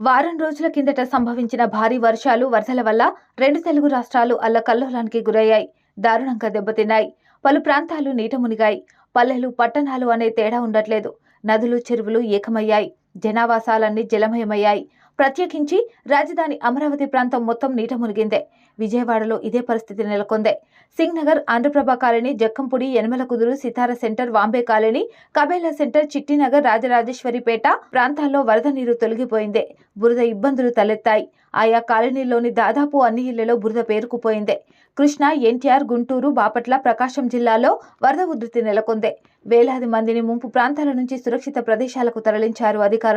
వారం రోజుల కిందట సంభవించిన భారీ వర్షాలు వరదల వల్ల రెండు తెలుగు రాష్ట్రాలు అల్లకల్లోలానికి గురయ్యాయి. దారుణంగా దెబ్బతిన్నాయి. పలు ప్రాంతాలు నీట మునిగాయి. పల్లెలు పట్టణాలు అనే తేడా ఉండట్లేదు. నదులు చెరువులు ఏకమయ్యాయి. జనావాసాలన్నీ జలమయమయ్యాయి. ప్రత్యేకించి రాజధాని అమరావతి ప్రాంతం మొత్తం నీట మునిగిందే. విజయవాడలో ఇదే పరిస్థితి నెలకొందే. సింగ్ నగర్ ఆంధ్రప్రభ కాలనీ జక్కంపుడి యనమల కుదురు Sitara centre Vambay colony Kabela centre Chittinagar Rajarajeswaripeta ప్రాంతాల్లో వరద నీరు తొలగిపోయిందే. బురద ఇబ్బందులు తలెత్తాయి. ఆయా కాలనీల్లోని దాదాపు అన్ని ఇళ్ళలో బురద పేరుకుపోయిందే. కృష్ణా ఎన్టీఆర్ గుంటూరు బాపట్ల ప్రకాశం జిల్లాలో వరద ఉధృతి నెలకొందే. వేలాది మందిని ముంపు ప్రాంతాల నుంచి సురక్షిత ప్రదేశాలకు తరలించారు అధికారులు.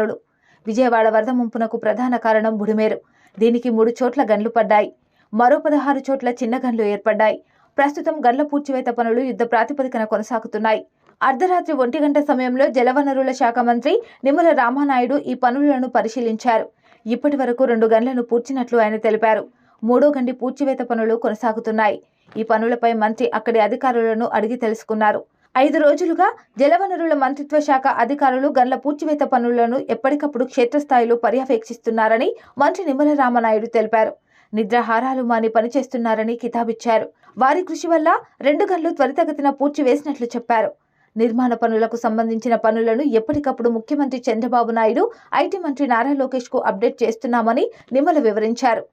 విజయవాడ వరద ముంపునకు ప్రధాన కారణం బుడిమేరు దీనికి మూడు చోట్ల గన్లు పడ్డాయి. మరో పదహారు చోట్ల చిన్న గన్లు ఏర్పడ్డాయి. ప్రస్తుతం గన్ల పూడ్చివేత పనులు యుద్ధ ప్రాతిపదికన కొనసాగుతున్నాయి. అర్ధరాత్రి ఒంటి గంట సమయంలో జలవనరుల శాఖ మంత్రి నిమ్మల రామానాయుడు ఈ పనులను పరిశీలించారు. ఇప్పటి వరకు రెండు గన్లను పూడ్చినట్లు ఆయన తెలిపారు. మూడో గండి పూడ్చివేత పనులు కొనసాగుతున్నాయి. ఈ పనులపై మంత్రి అక్కడి అధికారులను అడిగి తెలుసుకున్నారు. ఐదు రోజులుగా జలవనరుల మంత్రిత్వ శాఖ అధికారులు గన్ల పూడ్చివేత పనులను ఎప్పటికప్పుడు క్షేత్రస్థాయిలో పర్యవేక్షిస్తున్నారని మంత్రి నిమ్మల రామనాయుడు తెలిపారు. నిద్రాహారాలు మాని పనిచేస్తున్నారని కితాబిచ్చారు. వారి కృషి వల్ల రెండు గన్లు త్వరితగతిన పూడ్చివేసినట్లు చెప్పారు. నిర్మాణ పనులకు సంబంధించిన పనులను ఎప్పటికప్పుడు ముఖ్యమంత్రి చంద్రబాబు నాయుడు ఐటీ మంత్రి నారా లోకేష్కు అప్డేట్ చేస్తున్నామని నిమ్మల వివరించారు.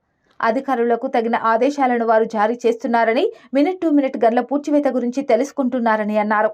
అధికారులకు తగిన ఆదేశాలను వారు జారీ చేస్తున్నారని మినిట్ టు మినిట్ గన్ల పూడ్చివేత గురించి తెలుసుకుంటున్నారని అన్నారు.